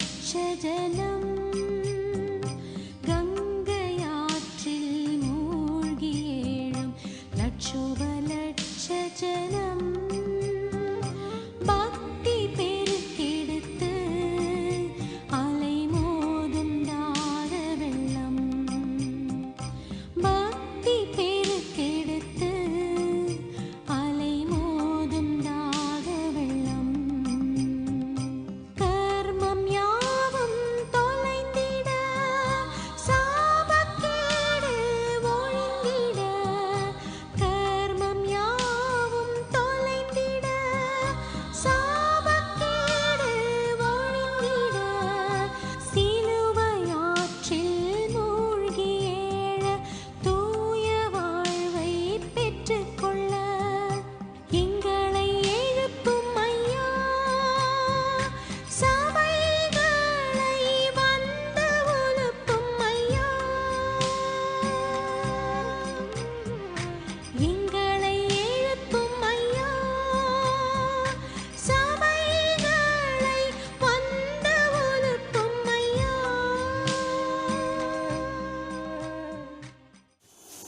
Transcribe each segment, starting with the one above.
श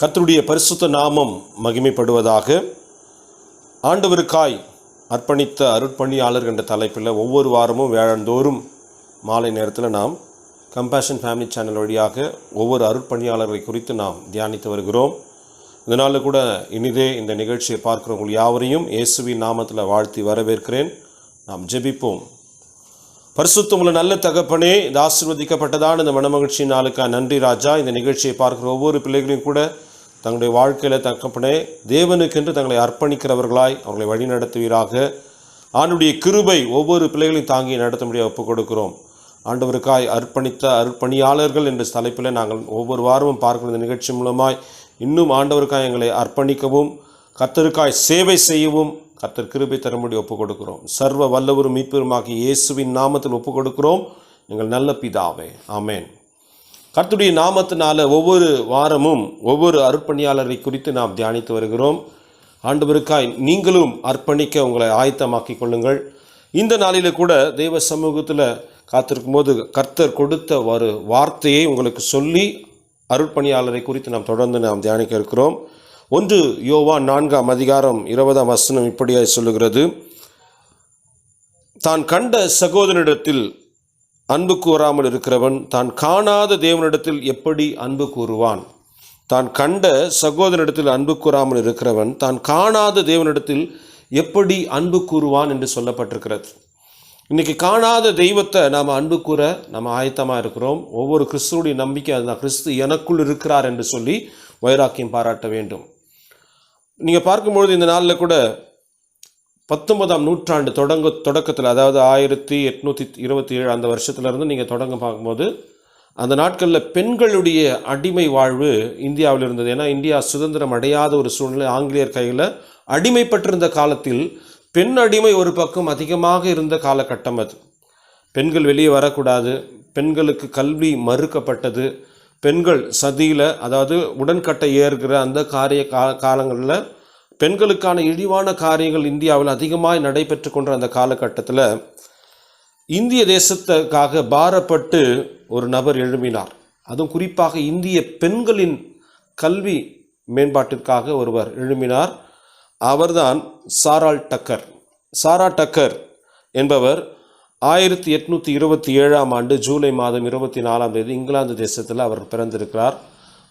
கர்த்தருடைய பரிசுத்த நாமம் மகிமைப்படுவதாக ஆண்டவருக்காய் அர்ப்பணித்த அருட்பணியாளர் என்ற தலைப்பில் ஒவ்வொரு வாரமும் வேழந்தோறும் மாலை நேரத்தில் நாம் கம்பேஷன் ஃபேமிலி சேனல் வழியாக ஒவ்வொரு அருட்பணியாளர்களை குறித்து நாம் தியானித்து வருகிறோம். இதனால் கூட இனிதே இந்த நிகழ்ச்சியை பார்க்கிறவங்க யாவரையும் இயேசுவின் நாமத்தில் வாழ்த்தி வரவேற்கிறேன். நாம் ஜெபிப்போம். பரிசுத்தமுள்ள நல்ல தகப்பனே இந்த ஆசிர்வதிக்கப்பட்டதான இந்த மனமகிழ்ச்சி நாளுக்கா நன்றி ராஜா. இந்த நிகழ்ச்சியை பார்க்குற ஒவ்வொரு பிள்ளைகளையும் கூட தங்களுடைய வாழ்க்கையில் தகப்பனே தேவனுக்கென்று தங்களை அர்ப்பணிக்கிறவர்களாய் அவர்களை வழிநடத்துவீராக ஆண்டுடைய கிருபை ஒவ்வொரு பிள்ளைகளையும் தாங்கி நடத்த முடிய ஒப்புக் கொடுக்கிறோம். ஆண்டவருக்காய் அர்ப்பணித்த அர்ப்பணியாளர்கள் என்ற தலைப்பில் நாங்கள் ஒவ்வொரு வாரமும் பார்க்கிற இந்த நிகழ்ச்சி மூலமாய் இன்னும் ஆண்டவருக்காய் எங்களை அர்ப்பணிக்கவும் கத்தருக்காய் சேவை செய்யவும் கத்தர் கிருபை தரும்படி ஒப்புக் கொடுக்கிறோம். சர்வ வல்லவரும் மீட்பெருமாகிய இயேசுவின் நாமத்தில் ஒப்புக் கொடுக்கிறோம். எங்கள் நல்ல பிதாவே. ஆமேன். கர்த்துடைய நாமத்தினால ஒவ்வொரு வாரமும் ஒவ்வொரு அர்ப்பணியாளரை குறித்து நாம் தியானித்து வருகிறோம். ஆண்டவருக்காய் நீங்களும் அர்ப்பணிக்க உங்களை ஆயத்தமாக்கிக் கொள்ளுங்கள். இந்த நாளில் கூட தெய்வ சமூகத்தில் காத்திருக்கும் போது கர்த்தர் கொடுத்த ஒரு வார்த்தையை உங்களுக்கு சொல்லி அருட்பணியாளரை குறித்து நாம் தொடர்ந்து நாம் தியானிக்க இருக்கிறோம். ஒன்று யோவா நான்காம் அதிகாரம் இருபதாம் வசனம் இப்படியாய் சொல்லுகிறது. தான் கண்ட சகோதரனிடத்தில் அன்பு கூறாமல் இருக்கிறவன் தான் காணாத தேவனிடத்தில் எப்படி அன்பு கூறுவான்? தான் கண்ட சகோதரனிடத்தில் அன்பு கூறாமல் இருக்கிறவன் தான் காணாத தேவனிடத்தில் எப்படி அன்பு கூறுவான் என்று சொல்லப்பட்டிருக்கிறது. இன்றைக்கி காணாத தெய்வத்தை நாம் அன்பு கூற நம்ம ஆயத்தமாக இருக்கிறோம். ஒவ்வொரு கிறிஸ்துவனுடைய நம்பிக்கை அதுதான். கிறிஸ்து எனக்குள் இருக்கிறார் என்று சொல்லி வைராக்கியம் பாராட்ட வேண்டும். நீங்கள் பார்க்கும்பொழுது இந்த நாளில் கூட பத்தொன்பதாம் நூற்றாண்டு தொடங்க தொடக்கத்தில் அதாவது ஆயிரத்தி எட்நூற்றி இருபத்தி ஏழு அந்த வருஷத்துலேருந்து நீங்கள் தொடங்க பார்க்கும்போது அந்த நாட்களில் பெண்களுடைய அடிமை வாழ்வு இந்தியாவில் இருந்தது. ஏன்னா இந்தியா சுதந்திரம் அடையாத ஒரு சூழ்நிலை ஆங்கிலேயர் கையில் அடிமைப்பட்டிருந்த காலத்தில் பெண் அடிமை ஒரு பக்கம் அதிகமாக இருந்த காலகட்டம் அது. பெண்கள் வெளியே வரக்கூடாது பெண்களுக்கு கல்வி மறுக்கப்பட்டது பெண்கள் சதியில் அதாவது உடன்கட்டை ஏறுகிற அந்த காரிய கா காலங்களில் பெண்களுக்கான இழிவான காரியங்கள் இந்தியாவில் அதிகமாக நடைபெற்று கொண்ட அந்த காலகட்டத்தில் இந்திய தேசத்துக்காக பாரப்பட்டு ஒரு நபர் எழுப்பினார் அதுவும் குறிப்பாக இந்திய பெண்களின் கல்வி மேம்பாட்டிற்காக ஒருவர் எழுப்பினார் அவர்தான் சாரால் டக்கர். சாரா டக்கர் என்பவர் ஆயிரத்தி எட்நூற்றி இருபத்தி ஏழாம் ஆண்டு ஜூலை மாதம் இருபத்தி நாலாம் தேதி இங்கிலாந்து தேசத்தில் அவர் பிறந்திருக்கிறார்.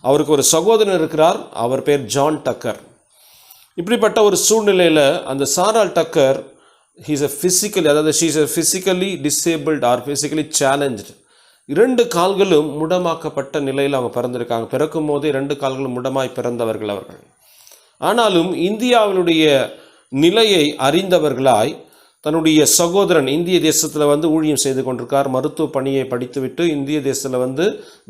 அவருக்கு ஒரு சகோதரன் இருக்கிறார். அவர் பேர் ஜான் டக்கர். இப்படிப்பட்ட ஒரு சூழ்நிலையில் அந்த சாரால் டக்கர் ஹீஸ் அ ஃபிசிக்கலி அதாவது she's a physically disabled or physically challenged இரண்டு கால்களும் முடமாக்கப்பட்ட நிலையில் அவங்க பிறந்திருக்காங்க. பிறக்கும் போதே இரண்டு கால்களும் முடமாய் பிறந்தவர்கள் அவர்கள். ஆனாலும் இந்தியாவினுடைய நிலையை அறிந்தவர்களாய் தன்னுடைய சகோதரன் இந்திய தேசத்தில் வந்து ஊழியம் செய்து கொண்டிருக்கார். மருத்துவ பணியை படித்துவிட்டு இந்திய தேசத்தில் வந்து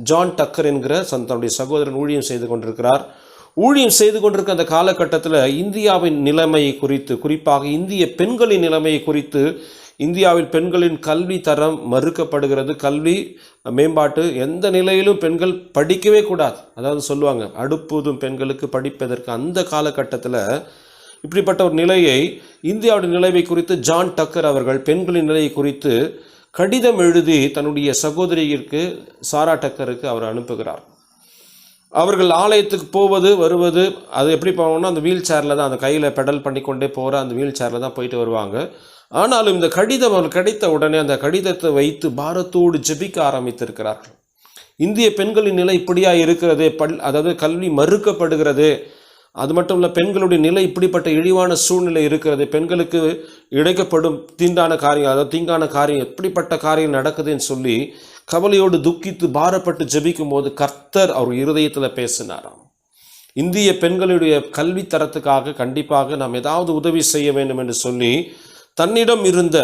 ஜான் டக்கர் என்கிற சன் தன்னுடைய சகோதரன் ஊழியம் செய்து கொண்டிருக்கிறார். ஊழியம் செய்து கொண்டிருக்க அந்த காலகட்டத்தில் இந்தியாவின் நிலைமை குறித்து குறிப்பாக இந்திய பெண்களின் நிலைமை குறித்து இந்தியாவில் பெண்களின் கல்வி தரம் மறுக்கப்படுகிறது. கல்வி மேம்பாட்டு எந்த நிலையிலும் பெண்கள் படிக்கவே கூடாது. அதாவது சொல்லுவாங்க அடுப்பூதும் பெண்களுக்கு படிப்பதற்கு அந்த காலகட்டத்தில் இப்படிப்பட்ட ஒரு நிலையை இந்தியாவுடைய நிலைமை குறித்து ஜான் டக்கர் அவர்கள் பெண்களின் நிலையை குறித்து கடிதம் எழுதி தன்னுடைய சகோதரியிற்கு சாரா டக்கருக்கு அவர் அனுப்புகிறார். அவர்கள் ஆலயத்துக்கு போவது வருவது அது எப்படி போவாங்கன்னா அந்த வீல் சேரில் தான் அந்த கையில் பெடல் பண்ணி கொண்டே போகிற அந்த வீல் சேரில் தான் போயிட்டு வருவாங்க. ஆனாலும் இந்த கடிதம் அவர்கள் கிடைத்த உடனே அந்த கடிதத்தை வைத்து பாரத்தோடு ஜெபிக்க ஆரம்பித்திருக்கிறார்கள். இந்திய பெண்களின் நிலை இப்படியாக இருக்கிறது? பல் அதாவது கல்வி மறுக்கப்படுகிறது. அது மட்டும் இல்லை பெண்களுடைய நிலை இப்படிப்பட்ட இழிவான சூழ்நிலை இருக்கிறது? பெண்களுக்கு இழைக்கப்படும் தீண்டான காரியம் அதாவது தீங்கான காரியம் எப்படிப்பட்ட காரியம் நடக்குதுன்னு சொல்லி கவலையோடு துக்கித்து பாரப்பட்டு ஜபிக்கும் போது கர்த்தர் அவர் இருதயத்தில் பேசினாராம். இந்திய பெண்களுடைய கல்வி தரத்துக்காக கண்டிப்பாக நாம் ஏதாவது உதவி செய்ய வேண்டும் என்று சொல்லி தன்னிடம் இருந்த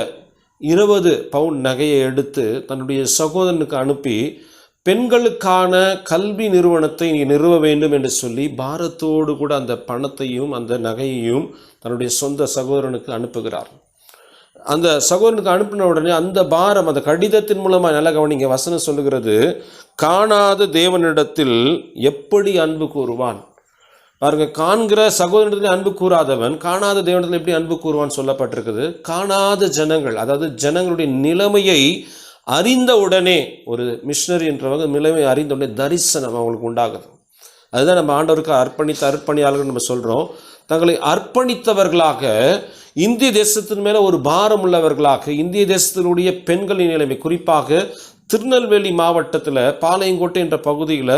இருபது பவுண்ட் நகையை எடுத்து தன்னுடைய சகோதரனுக்கு அனுப்பி பெண்களுக்கான கல்வி நிறுவனத்தை நீ நிறுவ வேண்டும் என்று சொல்லி பாரத்தோடு கூட அந்த பணத்தையும் அந்த நகையையும் தன்னுடைய சொந்த சகோதரனுக்கு அனுப்புகிறார். அந்த சகோதரனுக்கு அனுப்பின உடனே அந்த பாரம் அந்த கடிதத்தின் மூலமாக நல்ல கவனிங்க வசனம் சொல்லுகிறது காணாத தேவனிடத்தில் எப்படி அன்பு கூறுவான்? பாருங்க காண்கிற சகோதரத்தில் அன்பு கூறாதவன் காணாத தேவனிடத்தில் எப்படி அன்பு கூறுவான் சொல்லப்பட்டிருக்குது. காணாத ஜனங்கள் அதாவது ஜனங்களுடைய நிலைமையை அறிந்த உடனே ஒரு மிஷினரி என்றவங்க நிலைமை அறிந்த உடனே தரிசனம் அவங்களுக்கு உண்டாகுது. அதுதான் நம்ம ஆண்டவருக்கு அர்ப்பணித்த அர்ப்பணியாளர்கள் நம்ம சொல்கிறோம் தங்களை அர்ப்பணித்தவர்களாக இந்திய தேசத்தின் மேலே ஒரு பாரம் உள்ளவர்களாக இந்திய தேசத்தினுடைய பெண்களின் நிலைமை குறிப்பாக திருநெல்வேலி மாவட்டத்தில் பாளையங்கோட்டை என்ற பகுதியில்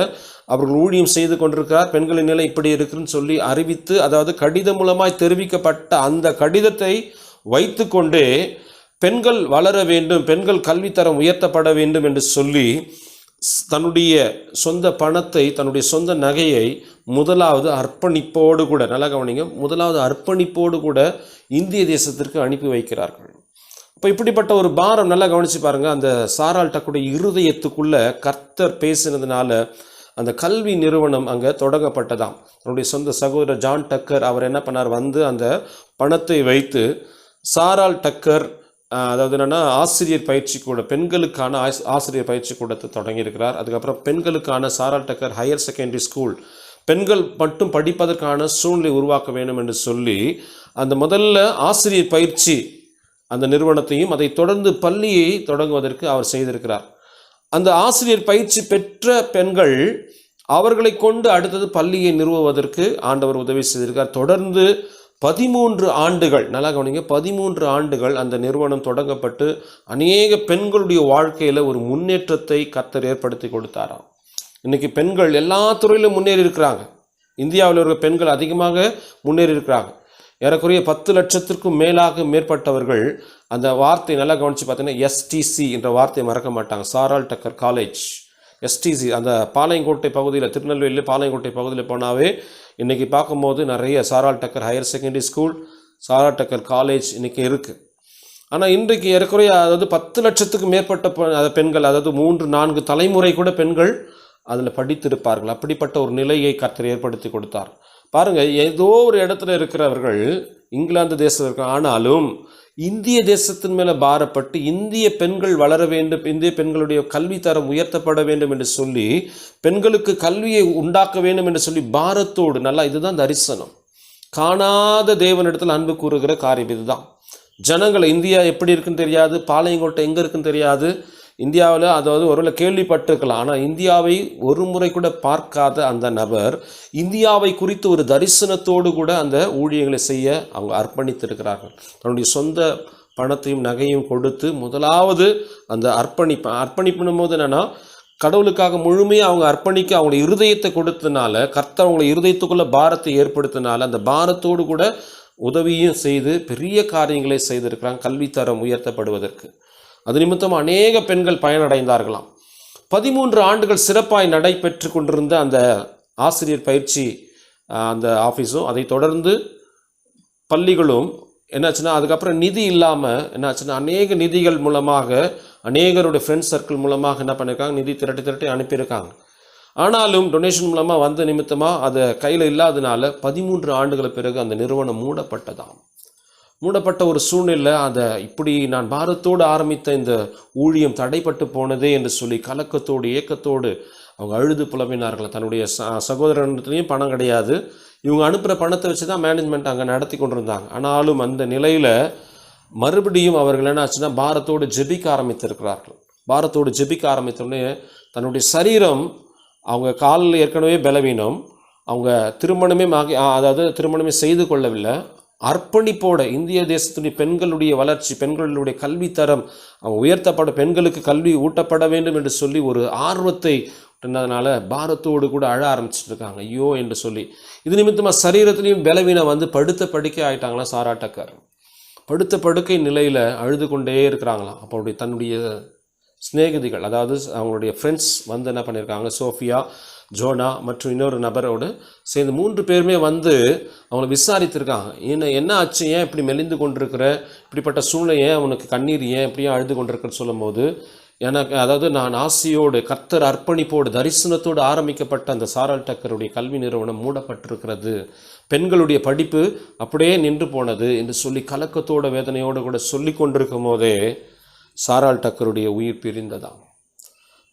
அவர்கள் ஊழியம் செய்து கொண்டிருக்கிறார். பெண்களின் நிலை இப்படி இருக்குன்னு சொல்லி அறிவித்து அதாவது கடிதம் மூலமாய் தெரிவிக்கப்பட்ட அந்த கடிதத்தை வைத்துக்கொண்டே பெண்கள் வளர வேண்டும் பெண்கள் கல்வித்தரம் உயர்த்தப்பட வேண்டும் என்று சொல்லி தன்னுடைய சொந்த பணத்தை தன்னுடைய சொந்த நகையை முதலாவது அர்ப்பணிப்போடு கூட நல்லா கவனிங்க முதலாவது அர்ப்பணிப்போடு கூட இந்திய தேசத்திற்கு அனுப்பி வைக்கிறார்கள். இப்போ இப்படிப்பட்ட ஒரு பாரம் நல்லா கவனிச்சு பாருங்கள் அந்த சாரால் டக்குடைய இருதயத்துக்குள்ளே கர்த்தர் பேசினதுனால அந்த கல்வி நிறுவனம் அங்கே தொடங்கப்பட்டதாம். தன்னுடைய சொந்த சகோதரர் ஜான் டக்கர் அவர் என்ன பண்ணார் வந்து அந்த பணத்தை வைத்து சாரால் டக்கர் அதாவது என்னென்னா ஆசிரியர் பயிற்சி கூட பெண்களுக்கான ஆசிரியர் பயிற்சி கூடத்தை தொடங்கியிருக்கிறார். அதுக்கப்புறம் பெண்களுக்கான சாரால் டக்கர் ஹையர் செகண்டரி ஸ்கூல் பெண்கள் மட்டும் படிப்பதற்கான சூழ்நிலை உருவாக்க வேண்டும் என்று சொல்லி அந்த முதல்ல ஆசிரியர் பயிற்சி அந்த நிறுவனத்தையும் அதை தொடர்ந்து பள்ளியை தொடங்குவதற்கு அவர் செய்திருக்கிறார். அந்த ஆசிரியர் பயிற்சி பெற்ற பெண்கள் அவர்களை கொண்டு அடுத்தது பள்ளியை நிறுவுவதற்கு ஆண்டவர் உதவி செய்திருக்கார் தொடர்ந்து பதிமூன்று ஆண்டுகள் நல்லா கவனிங்க பதிமூன்று ஆண்டுகள் அந்த நிறுவனம் தொடங்கப்பட்டு அநேக பெண்களுடைய வாழ்க்கையில் ஒரு முன்னேற்றத்தை கத்தர் ஏற்படுத்தி கொடுத்தாராம். இன்றைக்கி பெண்கள் எல்லா துறையிலும் முன்னேறி இருக்கிறாங்க. இந்தியாவில் இருக்கிற பெண்கள் அதிகமாக முன்னேறி இருக்கிறாங்க. ஏறக்குறைய பத்து லட்சத்திற்கும் மேலாக மேற்பட்டவர்கள் அந்த வார்த்தை நல்லா கவனித்து பார்த்தீங்கன்னா எஸ்டிசி என்ற வார்த்தையை மறக்க மாட்டாங்க. சாரால் டக்கர் காலேஜ். எஸ்டிசி அந்த பாளையங்கோட்டை பகுதியில் திருநெல்வேலியில் பாளையங்கோட்டை பகுதியில் போனாவே இன்றைக்கி பார்க்கும்போது நிறைய சாரால் டக்கர் ஹையர் செகண்டரி ஸ்கூல் சாரால் டக்கர் காலேஜ் இன்றைக்கி இருக்குது ஆனால் இன்றைக்கு ஏறக்குறைய அதாவது பத்து லட்சத்துக்கு மேற்பட்ட பெண்கள் அதாவது மூன்று நான்கு தலைமுறை கூட பெண்கள் அதில் படித்திருப்பார்கள். அப்படிப்பட்ட ஒரு நிலையை கர்த்தர் ஏற்படுத்தி கொடுத்தார். பாருங்கள் ஏதோ ஒரு இடத்துல இருக்கிறவர்கள் இங்கிலாந்து தேசத்தில் இருக்க ஆனாலும் இந்திய தேசத்தின் மேலே பாரப்பட்டு இந்திய பெண்கள் வளர வேண்டும் இந்திய பெண்களுடைய கல்வி தரம் உயர்த்தப்பட வேண்டும் என்று சொல்லி பெண்களுக்கு கல்வியை உண்டாக்க வேண்டும் என்று சொல்லி பாரத்தோடு நல்லா இதுதான் தரிசனம் காணாத தேவனிடத்தில் அன்பு கூறுகிற காரியம் இதுதான். ஜனங்களை இந்தியா எப்படி இருக்குன்னு தெரியாது பாளையங்கோட்டை எங்கே இருக்குன்னு தெரியாது இந்தியாவில் அதாவது ஒருவேளை கேள்விப்பட்டிருக்கலாம். ஆனால் இந்தியாவை ஒரு முறை கூட பார்க்காத அந்த நபர் இந்தியாவை குறித்து ஒரு தரிசனத்தோடு கூட அந்த ஊழியங்களை செய்ய அவங்க அர்ப்பணித்திருக்கிறார்கள். தன்னுடைய சொந்த பணத்தையும் நகையும் கொடுத்து முதலாவது அந்த அர்ப்பணிப்பு அர்ப்பணிப்புனும் போது என்னென்னா கடவுளுக்காக முழுமையாக அவங்க அர்ப்பணிக்க அவங்க இருதயத்தை கொடுத்தனால கர்த்தர் அவங்கள இருதயத்துக்குள்ளே பாரத்தை ஏற்படுத்தினால அந்த பாரத்தோடு கூட உதவியும் செய்து பெரிய காரியங்களை செய்திருக்கிறாங்க. கல்வித்தரம் உயர்த்தப்படுவதற்கு. அது நிமித்தம் அநேக பெண்கள் பயனடைந்தார்களாம். பதிமூன்று ஆண்டுகள் சிறப்பாய் நடைபெற்று கொண்டிருந்த அந்த ஆசிரியர் பயிற்சி அந்த ஆஃபீஸும் அதை தொடர்ந்து பள்ளிகளும் என்னாச்சுன்னா அதுக்கப்புறம் நிதி இல்லாமல் என்னாச்சுன்னா அநேக நிதிகள் மூலமாக அநேகருடைய ஃப்ரெண்ட்ஸ் சர்க்கிள் மூலமாக என்ன பண்ணியிருக்காங்க நிதி திரட்டி திரட்டி அனுப்பியிருக்காங்க. ஆனாலும் டொனேஷன் மூலமாக வந்த நிமித்தமாக அதை கையில் இல்லாதனால பதிமூன்று ஆண்டுகள் பிறகு அந்த நிறுவனம் மூடப்பட்டதாம். மூடப்பட்ட ஒரு சூழ்நிலை அதை இப்படி நான் பாரத்தோடு ஆரம்பித்த இந்த ஊழியம் தடைப்பட்டு போனதே என்று சொல்லி கலக்கத்தோடு ஏக்கத்தோடு அவங்க அழுது புலம்பினார்கள். தன்னுடைய ச சகோதரன்லையும் பணம் கிடையாது. இவங்க அனுப்புகிற பணத்தை வச்சு தான் மேனேஜ்மெண்ட் அங்கே நடத்தி கொண்டிருந்தாங்க. ஆனாலும் அந்த நிலையில் மறுபடியும் அவர்கள் என்ன ஆச்சுன்னா பாரத்தோடு ஜெபிக்க ஆரம்பித்திருக்கிறார்கள். பாரத்தோடு ஜெபிக்க ஆரம்பித்தோடனே தன்னுடைய சரீரம் அவங்க காலில் ஏற்கனவே பலவீனம். அவங்க திருமணமே ஆகி அதாவது திருமணமே செய்து கொள்ளவில்லை. அர்ப்பணிப்போட இந்திய தேசத்துடைய பெண்களுடைய வளர்ச்சி பெண்களுடைய கல்வித்தரம் அவங்க உயர்த்தப்பட பெண்களுக்கு கல்வி ஊட்டப்பட வேண்டும் என்று சொல்லி ஒரு ஆர்வத்தை இருந்ததுனால பாரத்தோடு கூட அழ ஆரம்பிச்சிட்டு இருக்காங்க ஐயோ என்று சொல்லி. இது நிமித்தமாக சரீரத்துலேயும் பலவீனம் வந்து படுத்த படுக்கை ஆகிட்டாங்களாம் சாராட்டக்கார் படுத்த படுக்கை நிலையில் அழுது கொண்டே இருக்கிறாங்களாம். அப்போடைய தன்னுடைய சிநேகிதிகள் அதாவது அவங்களுடைய ஃப்ரெண்ட்ஸ் வந்து என்ன பண்ணியிருக்காங்க? சோஃபியா ஜோனா மற்றும் இன்னொரு நபரோடு சேர்ந்து மூன்று பேருமே வந்து அவங்கள விசாரித்திருக்காங்க. என்ன என்ன ஆச்சு? ஏன் இப்படி மெலிந்து கொண்டிருக்கிற? இப்படிப்பட்ட சூழ்நிலை ஏன் அவனுக்கு கண்ணீர் ஏன் இப்படியே அழுது கொண்டிருக்கிறன்னு சொல்லும்போது எனக்கு அதாவது நான் ஆசையோடு கர்த்தர் அர்ப்பணிப்போடு தரிசனத்தோடு ஆரம்பிக்கப்பட்ட அந்த சாரால் டக்கருடைய கல்வி நிறுவனம் மூடப்பட்டிருக்கிறது. பெண்களுடைய படிப்பு அப்படியே நின்று போனது என்று சொல்லி கலக்கத்தோட வேதனையோடு கூட சொல்லி கொண்டிருக்கும் போதே சாரால் டக்கருடைய உயிர் பிரிந்ததாம்.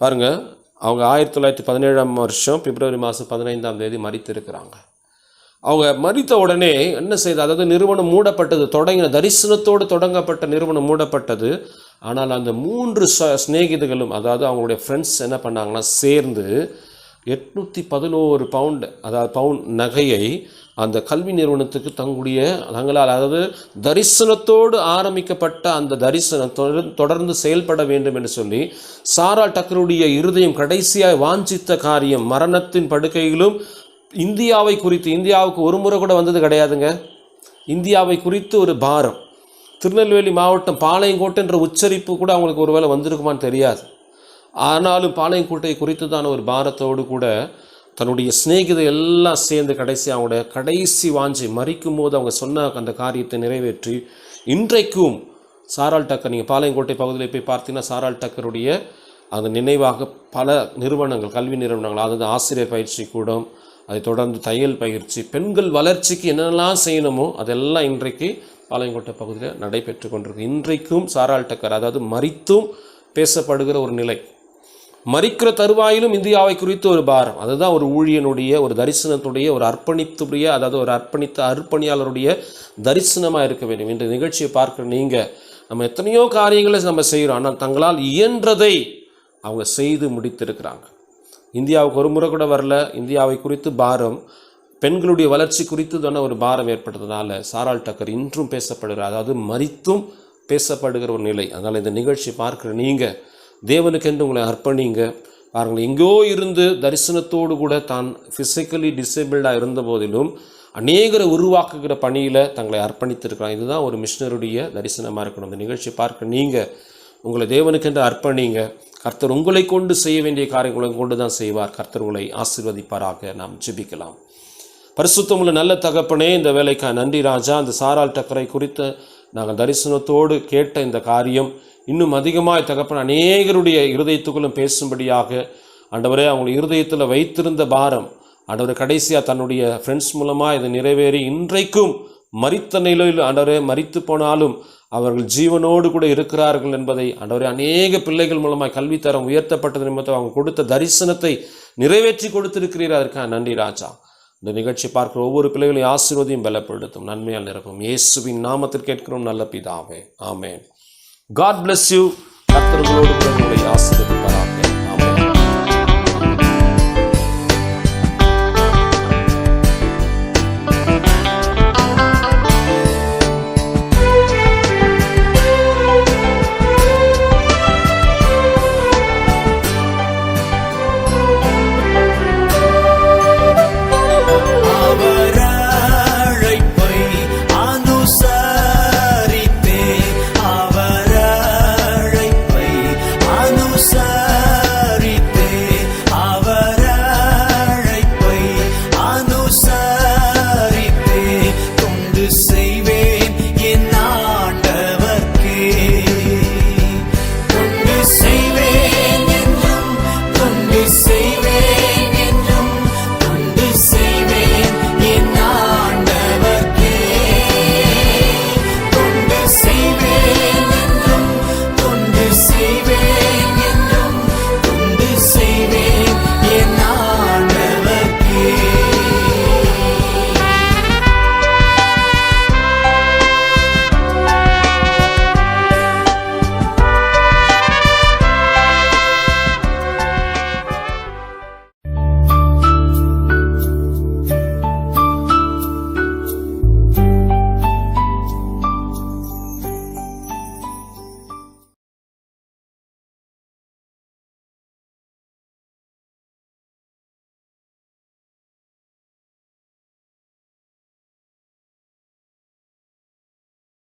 பாருங்க அவங்க ஆயிரத்தி தொள்ளாயிரத்தி பதினேழாம் வருஷம் பிப்ரவரி மாதம் பதினைந்தாம் தேதி மறித்திருக்கிறாங்க அவங்க மறித்த உடனே என்ன செய்த அதாவது நிறுவனம் மூடப்பட்டது தொடங்கின தரிசனத்தோடு தொடங்கப்பட்ட நிறுவனம் மூடப்பட்டது. ஆனால் அந்த மூன்று ச சிநேகிதர்களும் அதாவது அவங்களுடைய ஃப்ரெண்ட்ஸ் என்ன பண்ணாங்கன்னா சேர்ந்து எட்நூற்றி பதினோரு பவுண்ட் அதாவது பவுண்ட் நகையை அந்த கல்வி நிறுவனத்துக்கு தங்களுடைய தங்களால் அதாவது தரிசனத்தோடு ஆரம்பிக்கப்பட்ட அந்த தரிசனம் தொடர்- தொடர்ந்து செயல்பட வேண்டும் என்று சொல்லி சாரா டக்கருடைய இருதயம் கடைசியாக வாஞ்சித்த காரியம் மரணத்தின் படுக்கையிலும் இந்தியாவை குறித்து இந்தியாவுக்கு ஒரு முறை கூட வந்தது கிடையாதுங்க. இந்தியாவை குறித்து ஒரு பாரம். திருநெல்வேலி மாவட்டம் பாளையங்கோட்டைன்ற உச்சரிப்பு கூட அவங்களுக்கு ஒருவேளை வந்திருக்குமான்னு தெரியாது. ஆனாலும் பாளையங்கோட்டை குறித்து தான் ஒரு பாரத்தோடு கூட தன்னுடைய சிநேகிதை எல்லாம் சேர்ந்து கடைசி அவங்களுடைய கடைசி வாஞ்சி மறிக்கும் போது அவங்க சொன்ன அந்த காரியத்தை நிறைவேற்றி இன்றைக்கும் சாரால் டக்கர் நீங்கள் பாளையங்கோட்டை பகுதியில் போய் பார்த்தீங்கன்னா சாரால் டக்கருடைய அந்த நினைவாக பல நிறுவனங்கள் கல்வி நிறுவனங்கள் அதாவது ஆசிரியர் பயிற்சி கூடம் அதை தொடர்ந்து தையல் பயிற்சி பெண்கள் வளர்ச்சிக்கு என்னெல்லாம் செய்யணுமோ அதெல்லாம் இன்றைக்கு பாளையங்கோட்டை பகுதியில் நடைபெற்று கொண்டிருக்கு. இன்றைக்கும் சாரால் டக்கர் அதாவது மறித்தும் பேசப்படுகிற ஒரு நிலை. மறிக்கிற தருவாயிலும் இந்தியாவை குறித்து ஒரு பாரம். அதுதான் ஒரு ஊழியனுடைய ஒரு தரிசனத்துடைய ஒரு அர்ப்பணித்துடைய அதாவது ஒரு அர்ப்பணித்த அர்ப்பணியாளருடைய தரிசனமாக இருக்க வேண்டும். இந்த நிகழ்ச்சியை பார்க்குற நீங்கள் நம்ம எத்தனையோ காரியங்களை நம்ம செய்கிறோம். ஆனால் தங்களால் இயன்றதை அவங்க செய்து முடித்திருக்கிறாங்க. இந்தியாவுக்கு ஒரு முறை கூட வரல. இந்தியாவை குறித்து பாரம். பெண்களுடைய வளர்ச்சி குறித்து தானே ஒரு பாரம் ஏற்பட்டதுனால சாரால் டக்கர் இன்றும் பேசப்படுகிறார். அதாவது மறித்தும் பேசப்படுகிற ஒரு நிலை. அதனால் இந்த நிகழ்ச்சி பார்க்குற நீங்கள் தேவனுக்கென்று உங்களை அர்ப்பணிங்க. பாருங்கள் எங்கேயோ இருந்து தரிசனத்தோடு கூட தான் ஃபிசிக்கலி டிசேபிள்டாக இருந்த போதிலும் அநேகரை உருவாக்குகிற பணியில் தங்களை அர்ப்பணித்திருக்கிறாங்க இதுதான் ஒரு மிஷினருடைய தரிசனமாக இருக்கணும். இந்த நிகழ்ச்சி பார்க்க நீங்கள் உங்களை தேவனுக்கென்று அர்ப்பணிங்க. கர்த்தர் உங்களை கொண்டு செய்ய வேண்டிய காரியங்களை கொண்டு தான் செய்வார். கர்த்தர் உங்களை நாம் ஜெபிக்கலாம். பரிசுத்தமுள்ள நல்ல தகப்பனே இந்த வேலைக்கா நன்றி ராஜா. அந்த சாரால் டக்கரை குறித்து நாங்கள் தரிசனத்தோடு கேட்ட இந்த காரியம் இன்னும் அதிகமாய் தகப்பன் அநேகருடைய இருதயத்துக்குள்ளும் பேசும்படியாக ஆண்டவரே அவங்க இருதயத்தில் வைத்திருந்த பாரம் ஆண்டவர் கடைசியாக தன்னுடைய ஃப்ரெண்ட்ஸ் மூலமாக இதை நிறைவேறி இன்றைக்கும் மரித்த நிலையில் ஆண்டவரே மறித்து போனாலும் அவர்கள் ஜீவனோடு கூட இருக்கிறார்கள் என்பதை ஆண்டவரே அநேக பிள்ளைகள் மூலமாக கல்வித்தரம் உயர்த்தப்பட்டது நிமித்தம் அவங்க கொடுத்த தரிசனத்தை நிறைவேற்றி கொடுத்திருக்கிறீர் அதற்காக நன்றி ராஜா. இந்த நிகழ்ச்சி பார்க்கிற ஒவ்வொரு பிள்ளைகளையும் ஆசீர்வதியும் பலப்படுத்தும் நன்மையால் நிரப்பும். இயேசுவின் நாமத்தில் கேட்கிறோம் நல்ல பிதாவே. ஆமேன். காட் பிளஸ் யூ கத்தர்களோடு கூட உங்களை ஆசிரியர்